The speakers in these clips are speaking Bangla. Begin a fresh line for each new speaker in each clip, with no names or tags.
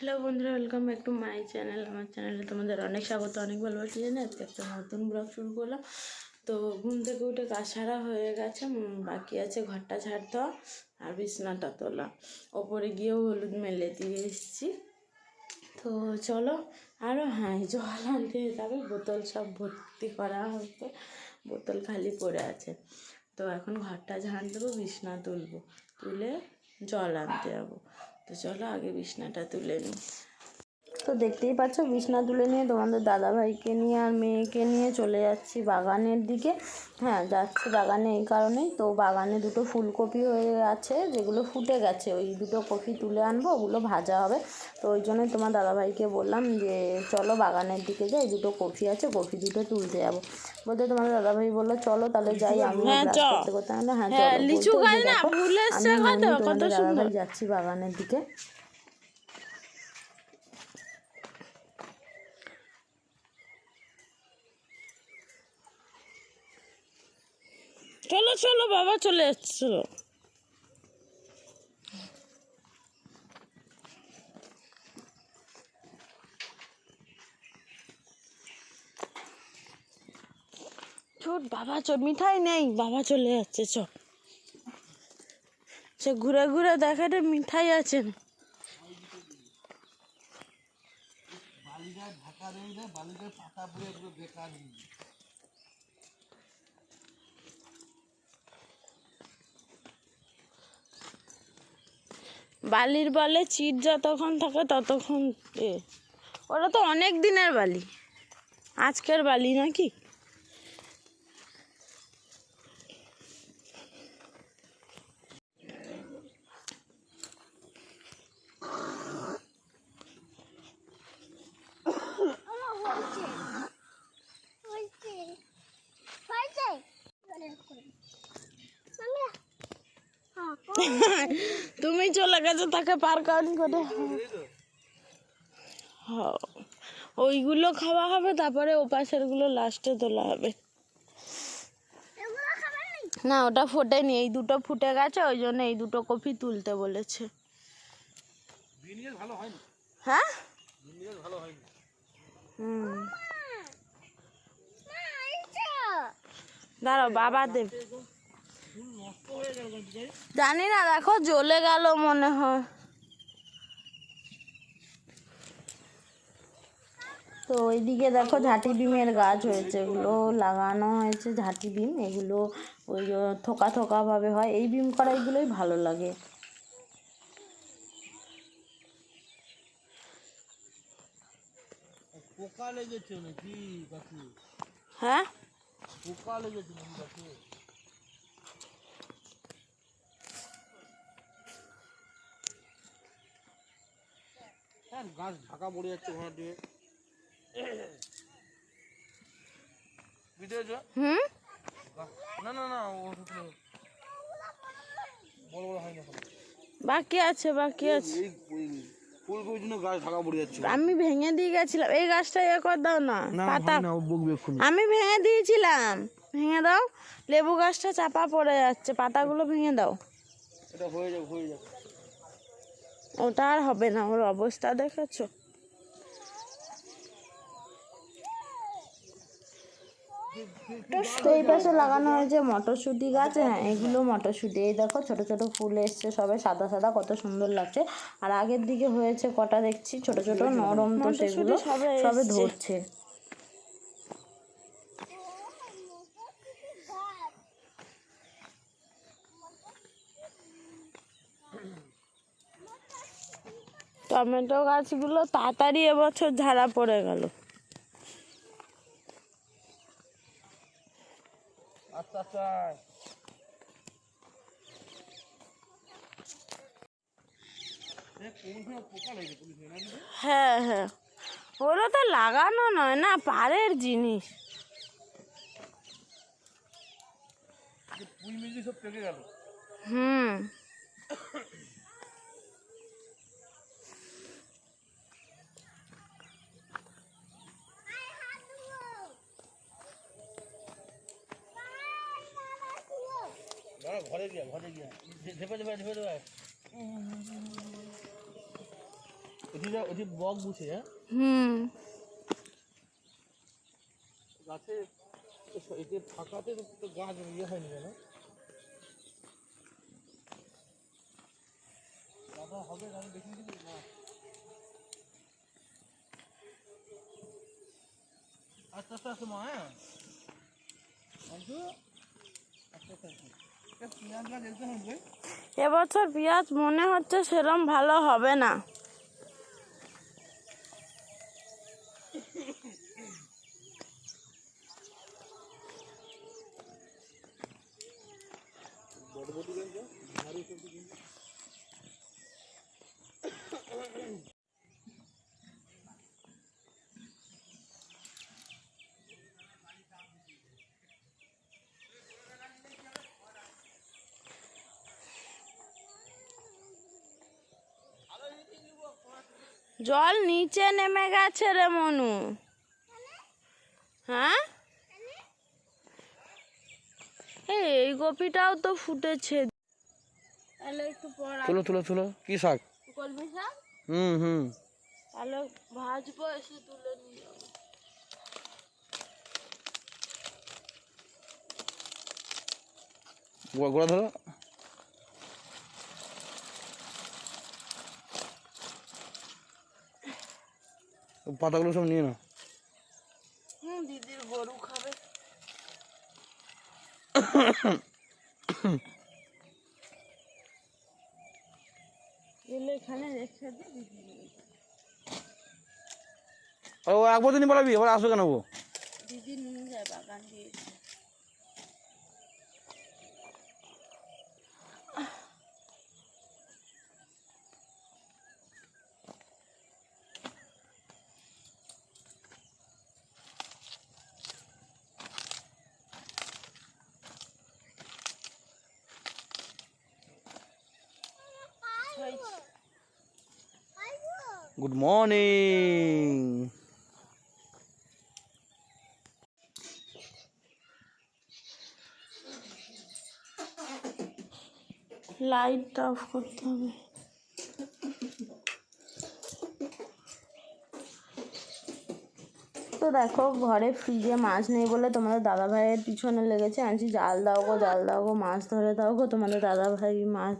হ্যালো বন্ধুরা welcome back to my channel আমার চ্যানেলে তোমাদের অনেক স্বাগত, অনেক ভালোবাসি জানি আজকে একটা নতুন ব্লগ শুরু করলাম। তো ঘুম থেকে উঠে সারা হয়ে গেছে বাকি আছে ঘরটা ঝাড়তে হওয়া আর বিছনাটা তোলা। ওপরে গিয়েও হলুদ মেলে দিয়ে এসেছি। তো চলো আরও হ্যাঁ জল আনতে যাবে বোতল সব ভর্তি করা হয়েছে, বোতল খালি পড়ে আছে। তো এখন ঘরটা ঝাড় দেবো, বিছনা তুলবো, তুলে জল আনতে যাব। তো চলো আগে বিছনাটা তুলে নিই তো দেখতেই পাচ্ছ বিছনা তুলে নিয়ে তোমাদের দাদাভাইকে নিয়ে আর মেয়েকে নিয়ে চলে যাচ্ছি বাগানের দিকে। হ্যাঁ যাচ্ছি বাগানে এই কারণেই। তো বাগানে দুটো ফুলকপি হয়ে আছে যেগুলো ফুটে গেছে। ওই দুটো কপি তুলে আনব ওগুলো ভাজা হবে। তো ওই জন্যই তোমার দাদাভাইকে বললাম যে চলো বাগানের দিকে যাই দুটো কপি আছে কপি দুটো তুলতে যাব। বলতে তোমাদের দাদাভাই বলল চলো তাহলে যাই আমি করতে করতে হ্যাঁ চলো। সুন্দর। যাচ্ছি বাগানের দিকে। চলো চলো, বাবা চলে চলো ছোট বাবা চ, মিঠাই নেই। বাবা চলে যাচ্ছে, চ। সে ঘুরে ঘুরে দেখাটা মিঠাই আছে। বালির বলে চিট যতক্ষণ থাকে ততক্ষণ এ। ওরা তো অনেক দিনের বালি। আজকের বালি নাকি? চলে গেছো, তাকে পার কাউন করে। হ্যাঁ। ওইগুলো খাওয়া হবে, তারপরে ও পাশেরগুলো লাস্টে তোলা হবে। না, ওটা ফোটেনি, এই দুটো ফুটে গেছে, ওই জন্য এই দুটো কপি তুলতে বলেছে। হ্যাঁ? দাঁড়াও, বাবা দেব। জানি না দেখো জ্বলে গেল মনে হয়। তো ওইদিকে দেখো ঝাঁটি ডিমের গাছ হয়েছে এগুলো লাগানো হয়েছে ঝাঁটি ডিম এগুলো ওই থোকা থোকা ভাবে হয়। এই বিম কড়াইগুলোই ভালো লাগে।
পোকা লেগেছে নাকি
হ্যাঁ?
পোকা লেগেছে নাকি গাছে ঢাকা পড়ে যাচ্ছে দিয়ে। বুঝতে
হুম?
না না না ও তো তো বড় বড় হয় না
বাকি আছে বাকি আছে।
ফুলকপির জন্য গাছ ঢাকা পড়ে যাচ্ছে।
আমি ভেঙে দিয়ে গেছিলাম। এই গাছটা ইয়ে করে দাও না পাতা। আমি ভেঙে দিয়েছিলাম। ভেঙে দাও। লেবু গাছটা চাপা পড়ে যাচ্ছে। পাতাগুলো ভেঙে দাও।
এটা হয়ে যাবে হয়ে যাবে।
ওটা আর হবে না ওর অবস্থা দেখেছ? তো এই পাশে লাগানো হয়েছে মটরশুঁটি গাছ হ্যাঁ এগুলো মটরশুঁটি। এই দেখো ছোট ছোট ফুল এসছে সবে সাদা সাদা কত সুন্দর লাগছে। আর আগের দিকে হয়েছে কটা দেখছি ছোট ছোট নরম তো সেগুলো সবে ধরছে। টমেটো গাছগুলো তাড়াতাড়ি এবছর ঝাড়া পড়ে গেল।
আচ্ছা আচ্ছা।
হ্যাঁ হ্যাঁ। ওগুলো তো লাগানো নয় না পাড়ের জিনিস।
গেল।
হুম
দাঁড়া ঘরে গিয়া ঝেপে ঝেপে দেবে। এদিকে ওই বক বুঝে হ্যাঁ?
হুম।
গাছে এই ফাঁকাতে তো- গাছ ইয়ে হয়নি কেন দাদা হবে আমি দেখি দিবি না? আস্তে আস্তে আস্তে মা হ্যাঁ অন্তু আস্তে আস্তে আস্তে এটা পেঁয়াজ গাছ এলতে হবে
এবছর পেঁয়াজ মনে হচ্ছে সেরম ভালো হবে না। জল নিচে নেমে গেছে রে মনু। হ্যাঁ? এই কপিটাও তো ফুটেছে।
তুলো তুলো তুলো। কি শাক?
কলমি শাক?
হুম হুম।
তাহলে ভাজবো এসে তুলে নিয়ে
গোড়া ধরো। পাতাগুলো সব নিয়ে
না দিদির গরু খাবে।
ও একবার দিনই বলাবি এবার আসো কেন ও
দিদি নিয়ে যায় বাগান দিয়ে।
গুড মর্নিং
লাইটটা অফ করতে হবে। তো দেখো, ঘরে ফ্রিজে মাছ নেই বলে তোমাদের দাদা ভাইয়ের পিছনে লেগেছে। আনছি, জাল দাও গো, জাল দাও গো, মাছ ধরে দাও গো, তোমাদের দাদা ভাই মাছ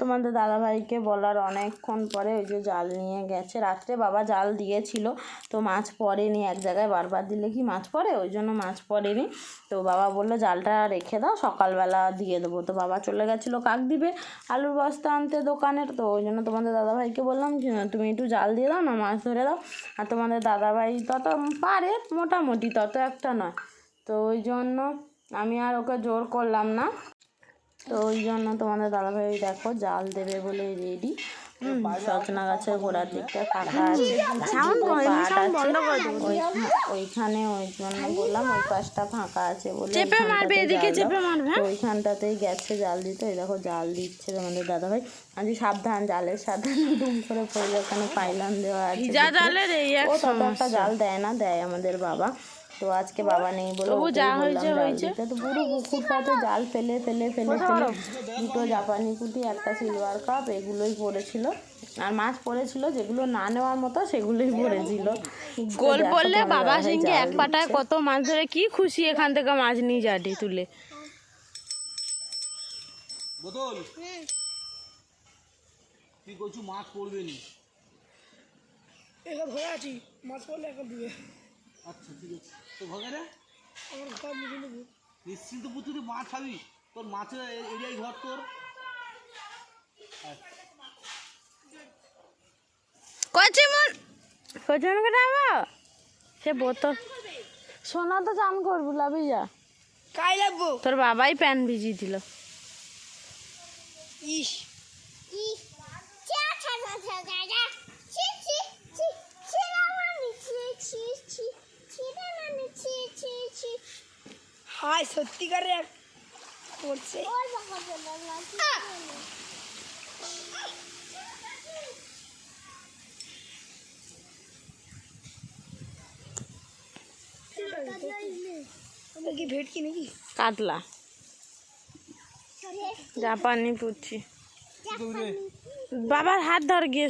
তোমাদের দাদা ভাইকে বলার অনেকক্ষণ পরে ওই যে জাল নিয়ে গেছে। রাত্রে বাবা জাল দিয়েছিল, তো মাছ পড়েনি। এক জায়গায় বারবার দিলে কি মাছ পড়ে? ওই জন্য মাছ পড়েনি। তো বাবা বলল, জালটা রেখে দাও, সকালবেলা দিয়ে দেবো। তো বাবা চলে গেছিল কাক দিবে? আলুর বস্তা আনতে দোকানের। তো ওই জন্য তোমাদের দাদাভাইকে বললাম যে তুমি একটু জাল দিয়ে দাও না, মাছ ধরে দাও। আর তোমাদের দাদাভাই তত পারে, মোটামুটি, তত একটা নয়। তো ওই জন্য আমি আর ওকে জোর করলাম না। তো ওই জন্য তোমাদের দাদাভাই দেখো জাল দেবে বলে রেডি সজনা গাছের গোড়ার দিকটা ফাঁকা আছে। ওইখানে ওই জন্য বললাম ওই পাশটা ফাঁকা আছে বলে চেপে মারবে এদিকে চেপে মারবে ওইখানটাতেই গেছে জাল দিতে। ওই দেখো জাল দিচ্ছে তোমাদের দাদাভাই। আজ সাবধান জালের সাথে দুম করে পড়লে ওখানে পাইলাম দেওয়া আছে জালের ও তত একটা জাল দেয় না দেয় আমাদের বাবা। তো আজকে বাবা নেই বলে যা হয়েছে হয়েছে। তো পুরো পুকুরটাতে জাল ফেলে ফেলে ফেলে ফেলে দুটো জাপানি কুটি একটা সিলভার কাপ এগুলোই পড়েছিল। আর মাছ পড়েছিল যেগুলো না নেওয়ার মতো সেগুলোই পড়েছিল। গোল পড়লে বাবা সিংকে এক পাটায় কত মাছ ধরে কি খুশি এখান থেকে মাছ নিয়ে যাটি তুলে।
বোতল। তুই কচু মাছ পড়বে নি?
একা ধরে আছি মাছ পড়লে একা দিবে
আচ্ছা ঠিক আছে। তো নিশ্চিন্ত মাছ খাবি। তোর মাছের এরিয়ায় ঘর তোর।
কচি মন সে বোতল। সোনা তো চান করব লাভি যা।
কাই লাগবো?
তোর বাবাই প্যান ভিজিয়ে দিল।
ইস। হাই সত্যিকারে আমরা কি ভেটকি নাকি?
কাতলা। জাপানি পুচি। বাবার হাত ধর গিয়ে।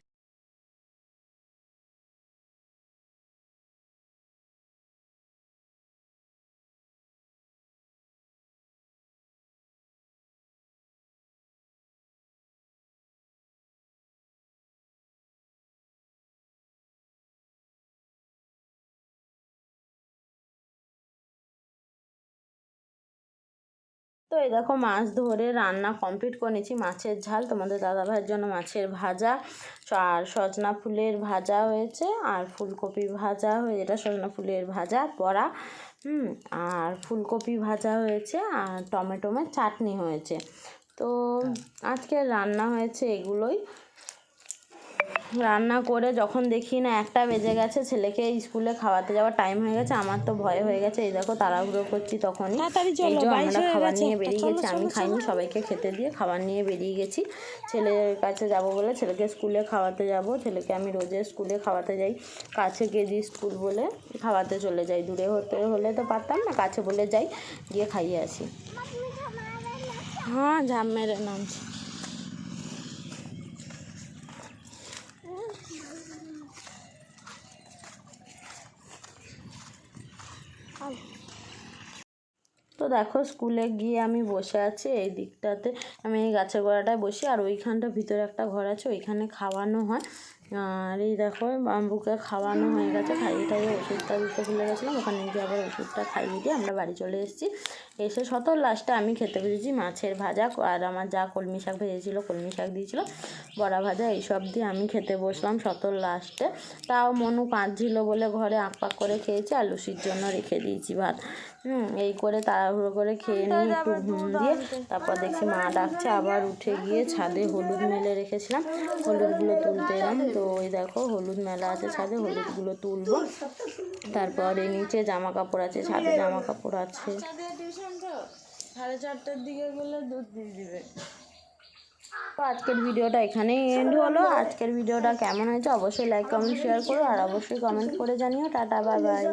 তো এই দেখো মাছ ধরে রান্না কমপ্লিট করে নিয়েছি। মাছের ঝাল তোমাদের দাদা ভাইয়ের জন্য মাছের ভাজা আর সজনা ফুলের ভাজা হয়েছে আর ফুলকপি ভাজা হয়ে এটা সজনা ফুলের ভাজা বড়া হুম আর ফুলকপি ভাজা হয়েছে আর টমেটোমের চাটনি হয়েছে। তো আজকে রান্না হয়েছে এগুলোই। রান্না করে যখন দেখি না একটা বেজে গেছে ছেলেকে স্কুলে খাওয়াতে যাওয়ার টাইম হয়ে গেছে আমার তো ভয় হয়ে গেছে। এই দেখো তাড়াহুড়ো করছি তখনই।
তাড়াতাড়ি
এই যে আমরা খাবার নিয়ে বেরিয়ে গেছি আমি খাইনি সবাইকে খেতে দিয়ে খাবার নিয়ে বেরিয়ে গেছি। ছেলের কাছে যাব বলে ছেলেকে স্কুলে খাওয়াতে যাব ছেলেকে আমি রোজে স্কুলে খাওয়াতে যাই। কাছে কেজি স্কুল বলে খাওয়াতে চলে যাই দূরে হতে হলে তো পারতাম না কাছে বলে যাই গিয়ে খাইয়ে আসি। হ্যাঁ ঝাম মেরে নামছি। তো দেখো স্কুলে গিয়ে আমি বসে আছি, এই দিকটাতে আমি এই গাছের গোড়াটায় বসি, আর ওইখানটা ভিতরে একটা ঘর আছে, ওইখানে খাওয়ানো হয়। আর এই দেখো, বাম্বুকে খাওয়ানো হয়ে গেছে, খাইয়ে টাইয়ে ওষুধটা দিতে ভুলে গেছিলাম, ওখানে গিয়ে আবার ওষুধটা খাইয়ে দিয়ে আমরা বাড়ি চলে এসেছি। এসে শত লাস্টে আমি খেতে বসেছি মাছের ভাজা আর আমার যা কলমি শাক ভেজেছিলো, কলমি শাক দিয়েছিলো, বড়া ভাজা, এইসব দিয়ে আমি খেতে বসলাম শত লাস্টে তাও মনু কাঁদছিল বলে ঘরে আঁকপাক করে খেয়েছি আর লুচির জন্য রেখে দিয়েছি ভাত। হুম এই করে তাড়াহুড়ো করে খেয়ে নিয়ে একটু ঘুম দিয়ে তারপর দেখছি মা ডাকছে আবার উঠে গিয়ে ছাদে হলুদ মেলে রেখেছিলাম। হলুদগুলো তুলতে এলাম। তো ওই দেখো হলুদ মেলা আছে ছাদে হলুদগুলো তুলবো। তারপরে নিচে জামা কাপড় আছে। ছাদে জামা কাপড় আছে সাড়ে চারটার দিকে গেলে দুধ দিয়ে দিবে। তো আজকের ভিডিওটা এখানেই এন্ড হলো। আজকের ভিডিওটা কেমন হয়েছে অবশ্যই লাইক কমেন্ট শেয়ার করো। আর অবশ্যই কমেন্ট করে জানিও। Tata bye bye